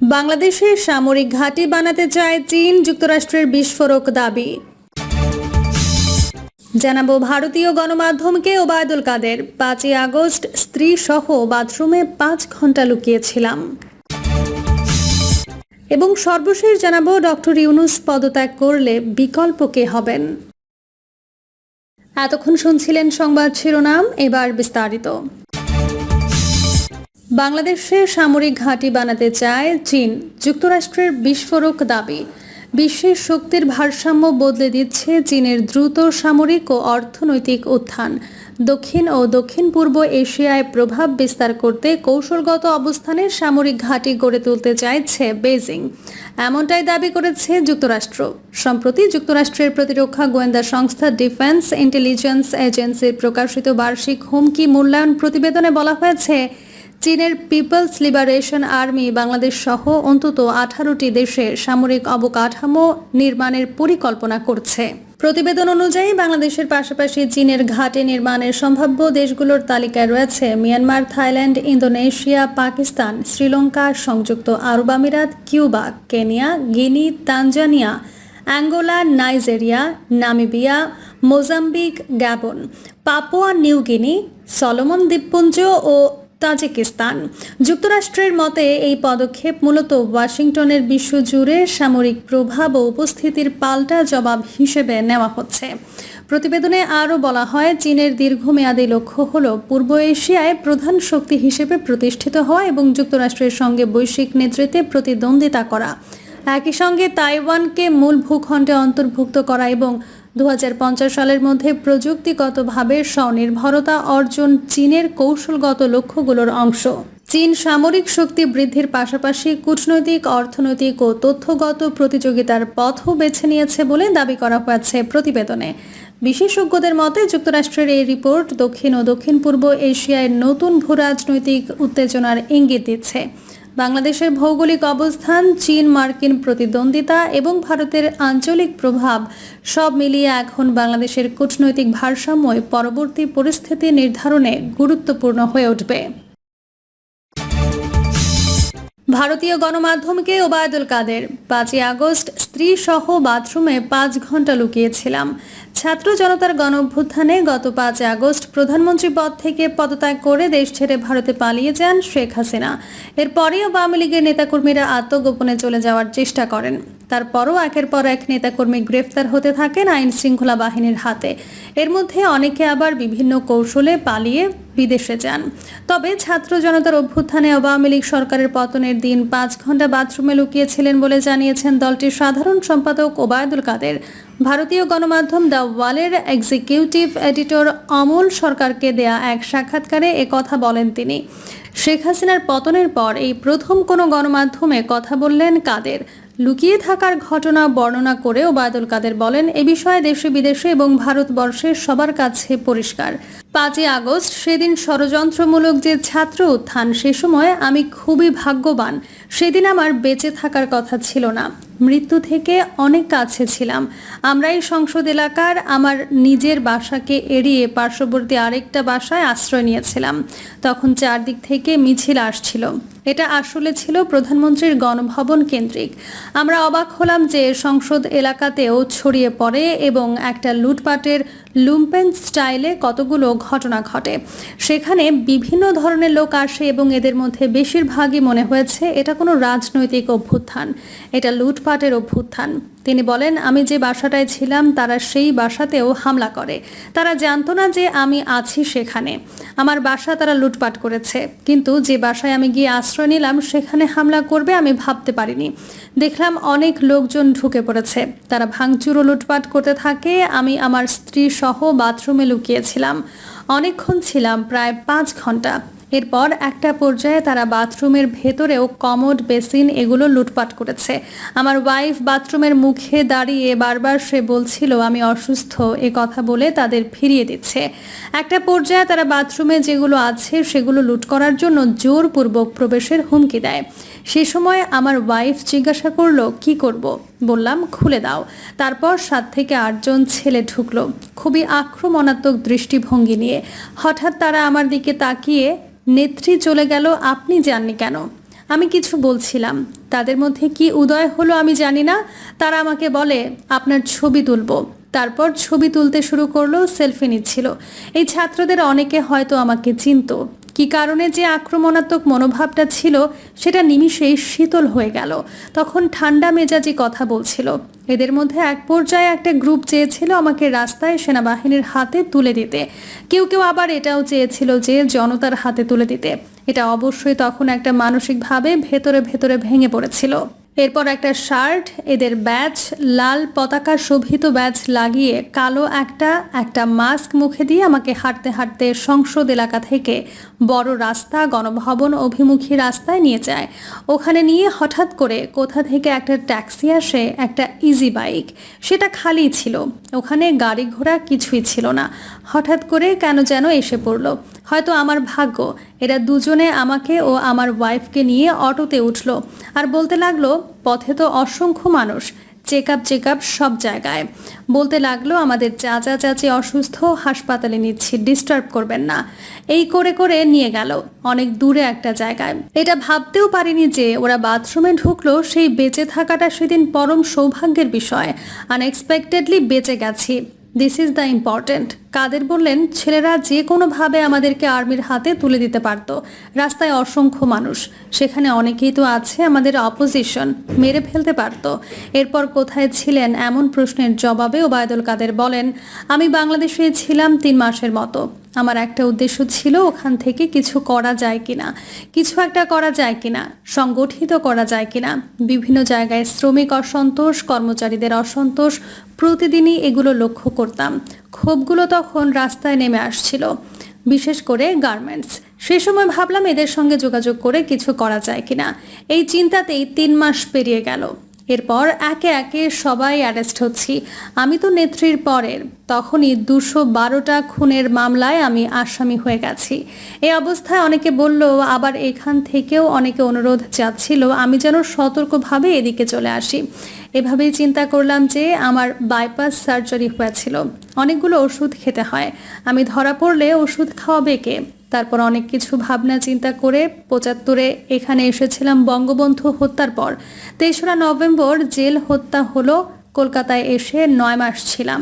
বাংলাদেশে সামরিক ঘাঁটি বানাতে চায় চীন, যুক্তরাষ্ট্রের বিস্ফোরক দাবি। জানাব ভারতীয় গণমাধ্যমকে ওবায়দুল কাদের। পাঁচই আগস্ট স্ত্রী সহ বাথরুমে পাঁচ ঘণ্টা লুকিয়েছিলাম। এবং সর্বশেষ জানাব ডক্টর ইউনুস পদত্যাগ করলে বিকল্প কে হবেন। এতক্ষণ শুনছিলেন সংবাদ শিরোনাম, এবার বিস্তারিত। বাংলাদেশে সামরিক ঘাঁটি বানাতে চায় চীন। যুক্তরাষ্ট্রের বিস্ফোরক দাবি। বিশ্বের শক্তির ভারসাম্য বদলে দিচ্ছে চীনের দ্রুত সামরিক ও অর্থনৈতিক উত্থান। দক্ষিণ ও দক্ষিণ পূর্ব এশিয়ায় প্রভাব বিস্তার করতে কৌশলগত অবস্থানে সামরিক ঘাঁটি গড়ে তুলতে চাইছে বেজিং এমনটাই দাবি করেছে যুক্তরাষ্ট্র। সম্প্রতি যুক্তরাষ্ট্রের প্রতিরক্ষা গোয়েন্দা সংস্থা ডিফেন্স ইন্টেলিজেন্স এজেন্সির প্রকাশিত বার্ষিক হুমকি মূল্যায়ন প্রতিবেদনে বলা হয়েছে চীনের পিপলস লিবারেশন আর্মি বাংলাদেশ সহ অন্তত আঠারোটি দেশে সামরিক অবকাঠামো নির্মাণের পরিকল্পনা করছে। প্রতিবেদন অনুযায়ী বাংলাদেশের পাশাপাশি চীনের ঘাটে নির্মাণের সম্ভাব্য দেশগুলোর তালিকায় রয়েছে Myanmar, Thailand, Indonesia, Pakistan, Sri Lanka, সংযুক্ত আরব আমিরাত, Cuba, Kenya, Guinea, Tanzania, Angola, Nigeria, Namibia, Mozambique Gabon Papua New Guinea Solomon দ্বীপপুঞ্জ ও তাজিকিস্তান। যুক্তরাষ্ট্রের মতে, এই পদক্ষেপ মূলত ওয়াশিংটনের বিশ্বজুড়ে সামরিক প্রভাব ও উপস্থিতির পাল্টা জবাব হিসেবে নেওয়া হচ্ছে। প্রতিবেদনে আরও বলা হয়, চীনের দীর্ঘমেয়াদী লক্ষ্য হল পূর্ব এশিয়ায় প্রধান শক্তি হিসেবে প্রতিষ্ঠিত হওয়া এবং যুক্তরাষ্ট্রের সঙ্গে বৈশ্বিক নেতৃত্বে প্রতিদ্বন্দ্বিতা করা। একই সঙ্গে, তাইওয়ানকে মূল ভূখণ্ডে অন্তর্ভুক্ত করা এবং দু হাজার পঞ্চাশ সালের মধ্যে প্রযুক্তিগতভাবে স্বনির্ভরতা অর্জন চীনের কৌশলগত লক্ষ্যগুলোর অংশ। চীন সামরিক শক্তি বৃদ্ধির পাশাপাশি কূটনৈতিক, অর্থনৈতিক ও তথ্যগত প্রতিযোগিতার পথও বেছে নিয়েছে বলে দাবি করা হয়েছে প্রতিবেদনে। বিশেষজ্ঞদের মতে, যুক্তরাষ্ট্রের এই রিপোর্ট দক্ষিণ ও দক্ষিণ পূর্ব এশিয়ায় নতুন ভূরাজনৈতিক উত্তেজনার ইঙ্গিত দিচ্ছে। বাংলাদেশের ভৌগোলিক অবস্থান, চীন মার্কিন প্রতিদ্বন্দ্বিতা এবং ভারতের আঞ্চলিক প্রভাব সব মিলিয়ে এখন বাংলাদেশের কূটনৈতিক ভারসাম্য পরবর্তী পরিস্থিতি নির্ধারণে গুরুত্বপূর্ণ হয়ে উঠবে। ভারতীয় গণমাধ্যমকে ওবায়দুল কাদের। পাঁচই আগস্ট স্ত্রী সহ বাথরুমে পাঁচ ঘণ্টা লুকিয়েছিলাম। ছাত্র জনতার গণ অভ্যুত্থানে গত পাঁচ আগস্ট প্রধানমন্ত্রী পদ থেকে পদত্যাগ করে দেশ ছেড়ে ভারতে পালিয়ে যান শেখ হাসিনা। এরপরেও আওয়ামী লীগের নেতাকর্মীরা আত্মগোপনে চলে যাওয়ার চেষ্টা করেন। তারপরও একের পর এক নেতাকর্মী গ্রেফতার হতে থাকেন আইন শৃঙ্খলা বাহিনীর হাতে। এর মধ্যে অনেকে আবার বিভিন্ন কৌশলে পালিয়ে বিদেশে যান। তবে ছাত্র জনতার অভ্যুত্থানে আওয়ামী লীগ সরকারের পতনের দিন পাঁচ ঘণ্টা বাথরুমে লুকিয়েছিলেন বলে জানিয়েছেন দলটির সাধারণ সম্পাদক ওবায়দুল কাদের। ভারতীয় গণমাধ্যম দ্য ওয়ালের এক্সিকিউটিভ এডিটর অমল সরকারকে দেয়া এক সাক্ষাৎকারে কথা বলেন তিনি। শেখ হাসিনার পতনের পর এই প্রথম কোনো গণমাধ্যমে কথা বললেন কাদের। লুকিয়ে থাকার ঘটনা বর্ণনা করে ওবায়দুল কাদের বলেন, এ বিষয়ে দেশে, বিদেশে এবং ভারতবর্ষের সবার কাছে পরিষ্কার। পাঁচই আগস্ট, সেদিন ষড়যন্ত্রমূলক যে ছাত্র উত্থান, সে সময় আমি খুবই ভাগ্যবান। সেদিন আমার বেঁচে থাকার কথা ছিল না। মৃত্যু থেকে অনেক কাছে ছিলাম। আমরা এই সংসদ এলাকার আমার নিজের বাসাকে এড়িয়ে পার্শ্ববর্তী আরেকটা বাসায় আশ্রয় নিয়েছিলাম। তখন চারদিক থেকে মিছিল আসছিল। এটা আসলে ছিল প্রধানমন্ত্রীর গণভবন কেন্দ্রিক। আমরা অবাক হলাম যে সংসদ এলাকাতেও ছড়িয়ে পড়ে এবং একটা লুটপাটের লুম্পেন স্টাইলে কতগুলো ঘটনা ঘটে। সেখানে বিভিন্ন ধরনের লোক আসে এবং এদের মধ্যে বেশিরভাগই মনে হয়েছে এটা কোনো রাজনৈতিক অভ্যুত্থান। এটা লুটপাটের অভ্যুত্থান। তিনি বলেন, আমি যে বাসাটায় ছিলাম, তারা সেই বাসাতেও হামলা করে। তারা জানতো না যে আমি আছি সেখানে। আমার বাসা তারা লুটপাট করেছে। কিন্তু যে বাসায় আমি গিয়ে আশ্রয় নিলাম, সেখানে হামলা করবে আমি ভাবতে পারিনি। দেখলাম অনেক লোকজন ঢুকে পড়েছে। তারা ভাঙচুর ও লুটপাট করতে থাকে। আমি আমার স্ত্রী সহ বাথরুমে লুকিয়েছিলাম। অনেকক্ষণ ছিলাম, প্রায় পাঁচ ঘণ্টা। এরপর একটা পর্যায়ে তারা বাথরুমের ভেতরেও কমোড বেসিন এগুলো লুটপাট করেছে। আমার ওয়াইফ বাথরুমের মুখে দাঁড়িয়ে বারবার সে বলছিল, আমি অসুস্থ। এ কথা বলে তাদের ফিরিয়ে দিচ্ছে। একটা পর্যায়ে তারা বাথরুমে যেগুলো আছে সেগুলো লুট করার জন্য জোরপূর্বক প্রবেশের হুমকি দেয়। সে সময় আমার ওয়াইফ জিজ্ঞাসা করল, কি করব। বললাম, খুলে দাও। তারপর সাত থেকে আটজন ছেলে ঢুকলো, খুবই আক্রমণাত্মক দৃষ্টিভঙ্গি নিয়ে। হঠাৎ তারা আমার দিকে তাকিয়ে, নেত্রী চলে গেল, আপনি যাননি কেন? আমি কিছু বলছিলাম। তাদের মধ্যে কি উদয় হলো আমি জানি না। তারা আমাকে বলে, আপনার ছবি তুলবো। তারপর ছবি তুলতে শুরু করল, সেলফি নিচ্ছিল। এই ছাত্রদের অনেকে হয়তো আমাকে চিনতো। কি কারণে যে আক্রমণাত্মক মনোভাবটা ছিল, সেটা নিমিষেই শীতল হয়ে গেল। তখন ঠান্ডা মেজাজি কথা বলছিল। এদের মধ্যে এক পর্যায়ে একটা গ্রুপ চেয়েছিল আমাকে রাস্তায় সেনাবাহিনীর হাতে তুলে দিতে। কেউ কেউ আবার এটাও চেয়েছিল যে জনতার হাতে তুলে দিতে। এটা অবশ্যই তখন একটা মানসিকভাবে ভেতরে ভেতরে ভেঙে পড়েছিল। এরপর একটা শার্ট, এদের ব্যাচ লাল পতাকা শোভিত ব্যাচ লাগিয়ে কালো একটা একটা মাস্ক মুখে দিয়ে আমাকে হাঁটতে হাঁটতে সংসদ এলাকা থেকে বড় রাস্তা, গণভবন অভিমুখী রাস্তায় নিয়ে যায়। ওখানে নিয়ে হঠাৎ করে কোথা থেকে একটা ট্যাক্সি আসে, একটা ইজি বাইক সেটা খালি ছিল। ওখানে গাড়ি ঘোড়া কিছুই ছিল না। হঠাৎ করে কেন যেন এসে পড়ল। হয়তো আমার ভাগ্য। এরা দুজনে আমাকে ও আমার ওয়াইফকে নিয়ে অটোতে উঠল আর বলতে লাগল, পথে তো অসংখ্য মানুষ চেক আপ চেক আপ সব জায়গায়। বলতে লাগল, আমাদের চাচা চাচি অসুস্থ, হাসপাতালে নিচ্ছি ডিস্টার্ব করবেন না। এই করে করে নিয়ে গেল, অনেক দূরে একটা জায়গায়। এটা ভাবতেও পারিনি যে ওরা বাথরুমে ঢুকলো, সেই বেঁচে থাকাটা সেদিন পরম সৌভাগ্যের বিষয়। আনএক্সপেক্টেডলি বেঁচে গেছি। This is the important Quader বললেন, ছেলেরা যে কোনোভাবে আমাদেরকে আর্মির হাতে তুলে দিতে পারত। রাস্তায় অসংখ্য মানুষ। সেখানে অনেকেই তো আছে আমাদের অপোজিশন মেরে ফেলতে পারত। এরপর কোথায় ছিলেন এমন প্রশ্নের জবাবে ওবায়দুল কাদের বলেন, আমি বাংলাদেশে ছিলাম তিন মাসের মতো। আমার একটা উদ্দেশ্য ছিল ওখান থেকে কিছু করা যায় কিনা, কিছু একটা করা যায় কিনা, সংগঠিত করা যায় কিনা, বিভিন্ন জায়গায় শ্রমিক অসন্তোষ, কর্মচারীদের অসন্তোষ, প্রতিদিনই এগুলো লক্ষ্য করতাম। ক্ষোভগুলো তখন রাস্তায় নেমে আসছিল, বিশেষ করে গার্মেন্টস। সে সময় ভাবলাম এদের সঙ্গে যোগাযোগ করে কিছু করা যায় কিনা। এই চিন্তাতেই তিন মাস পেরিয়ে গেল। এরপর একে একে সবাই অ্যারেস্ট হচ্ছি। আমি তো নেত্রীর পরের। তখনই দুশো বারোটা খুনের মামলায় আমি আসামি হয়ে গেছি। এই অবস্থায় অনেকে বলল, আবার এখান থেকেও অনেকে অনুরোধ চাচ্ছিল, আমি যেন সতর্কভাবে এদিকে চলে আসি। এভাবেই চিন্তা করলাম যে আমার বাইপাস সার্জারি হয়েছিল। অনেকগুলো ওষুধ খেতে হয়। আমি ধরা পড়লে ওষুধ খাওয়াবে কে? তারপর অনেক কিছু ভাবনা চিন্তা করে পঁচাত্তরে এখানে এসেছিলাম বঙ্গবন্ধু হত্যার পর। তেসরা নভেম্বর জেল হত্যা হলো, কলকাতায় এসে নয় মাস ছিলাম।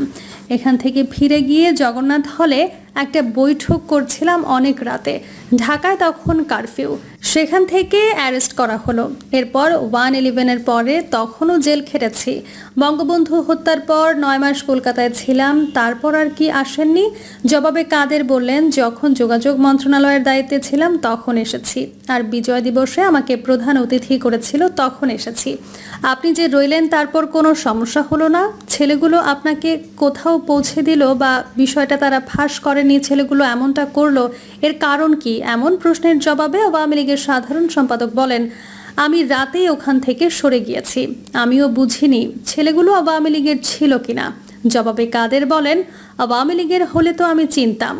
এখান থেকে ফিরে গিয়ে জগন্নাথ হলে একটা বৈঠক করছিলাম অনেক রাতে। ঢাকায় তখন কারফিউ। সেখান থেকে অ্যারেস্ট করা হলো। এরপর ওয়ান ইলেভেনের পরে তখনও জেল খেটেছি। বঙ্গবন্ধু হত্যার পর নয় মাস কলকাতায় ছিলাম, তারপর আর কি আসেননি? জবাবে কাদের বললেন, যখন যোগাযোগ মন্ত্রণালয়ের দায়িত্বে ছিলাম, তখন এসেছি। আর বিজয় দিবসে আমাকে প্রধান অতিথি করেছিল, তখন এসেছি। আপনি যে রইলেন, তারপর কোনো সমস্যা হলো না? ছেলেগুলো আপনাকে কোথাও পৌঁছে দিল বা বিষয়টা তারা ফাঁস করেনি? ছেলেগুলো এমনটা করল? এর কারণ কি? এমন প্রশ্নের জবাবে আওয়ামী লীগের সাধারণ সম্পাদক বলেন, আমি রাতেই ওখান থেকে সরে গিয়েছি। আমিও বুঝিনি ছেলেগুলো আওয়ামী লীগের ছিল কিনা। জবাবে কাদের বলেন, আওয়ামী লীগের হলে তো আমি চিনতাম।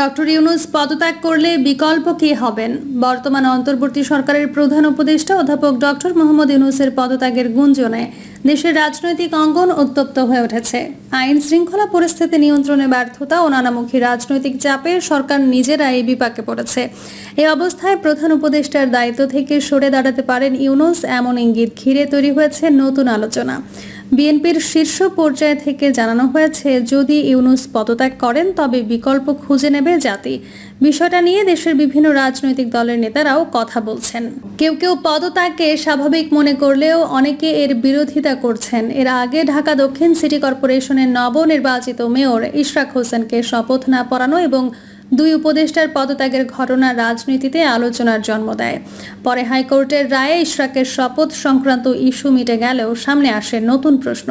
ডক্টর ইউনুস পদত্যাগ করলে বিকল্প কে হবেন? বর্তমান অন্তর্বর্তী সরকারের প্রধান উপদেষ্টা অধ্যাপক ডক্টর মোহাম্মদ ইউনুসের পদত্যাগের গুঞ্জনে দেশের রাজনৈতিক অঙ্গন উত্তপ্ত হয়ে উঠেছে। আইন শৃঙ্খলা পরিস্থিতি নিয়ন্ত্রণে ব্যর্থতা ও নানামুখী রাজনৈতিক চাপে সরকার নিজেরাই বিপাকে পড়েছে। এই অবস্থায় প্রধান উপদেষ্টার দায়িত্ব থেকে সরে দাঁড়াতে পারেন ইউনুস, এমন ইঙ্গিত ঘিরে তৈরি হয়েছে নতুন আলোচনা। বিএনপির শীর্ষ পর্যায় থেকে জানানো হয়েছে, যদি ইউনুস পদত্যাগ করেন, তবে বিকল্প খুঁজে নেবে জাতি। বিষয়টা নিয়ে দেশের বিভিন্ন রাজনৈতিক দলের নেতারাও কথা বলছেন। কেউ কেউ পদত্যাগকে স্বাভাবিক মনে করলেও অনেকে এর বিরোধিতা করছেন। এর আগে ঢাকা দক্ষিণ সিটি কর্পোরেশনের নবনির্বাচিত মেয়র ইশরাক হোসেনকে শপথ না পড়ানো এবং দুই উপদেষ্টার পদত্যাগের ঘটনা রাজনীতিতে আলোচনার জন্ম দেয়। পরে হাইকোর্টের রায়ে ইশরাকের শপথ সংক্রান্ত ইস্যু মিটে গেলেও সামনে আসে নতুন প্রশ্ন।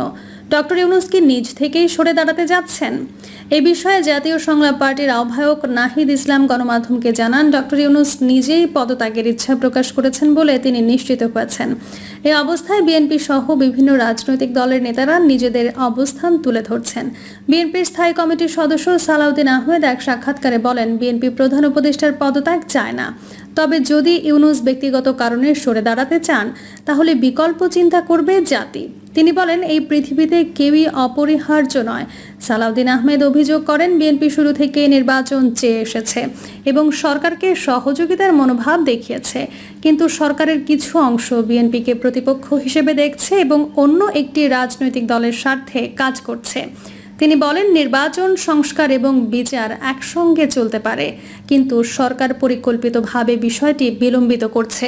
ডক্টর ইউনুস কি নিজ থেকেই সরে দাঁড়াতে যাচ্ছেন? এ বিষয়ে জাতীয় সংলাপ পার্টির আহ্বায়ক নাহিদ ইসলাম গণমাধ্যমকে জানান, ডক্টর ইউনুস নিজেই পদত্যাগের ইচ্ছা প্রকাশ করেছেন বলে তিনি নিশ্চিত হয়েছেন। এই অবস্থায় বিএনপি সহ বিভিন্ন রাজনৈতিক দলের নেতারা নিজেদের অবস্থান তুলে ধরছেন। বিএনপির স্থায়ী কমিটির সদস্য সালাউদ্দিন আহমেদ এক সাক্ষাৎকারে বলেন, বিএনপি প্রধান উপদেষ্টার পদত্যাগ চায় না। তবে যদি ইউনুস ব্যক্তিগত কারণে সরে দাঁড়াতে চান, তাহলে বিকল্প চিন্তা করবে জাতি। তিনি বলেন, এই পৃথিবীতে কেউই অপরিহার্য নয়। সালাউদ্দিন আহমেদ অভিযোগ করেন, বিএনপি শুরু থেকে নির্বাচন চেয়ে এসেছে এবং সরকারকে সহযোগিতার মনোভাব দেখিয়েছে। কিন্তু সরকারের কিছু অংশ বিএনপিকে প্রতিপক্ষ হিসেবে দেখছে এবং অন্য একটি রাজনৈতিক দলের স্বার্থে কাজ করছে। তিনি বলেন, নির্বাচন, সংস্কার এবং বিচার একসঙ্গে চলতে পারে। কিন্তু সরকার পরিকল্পিতভাবে বিষয়টি বিলম্বিত করছে।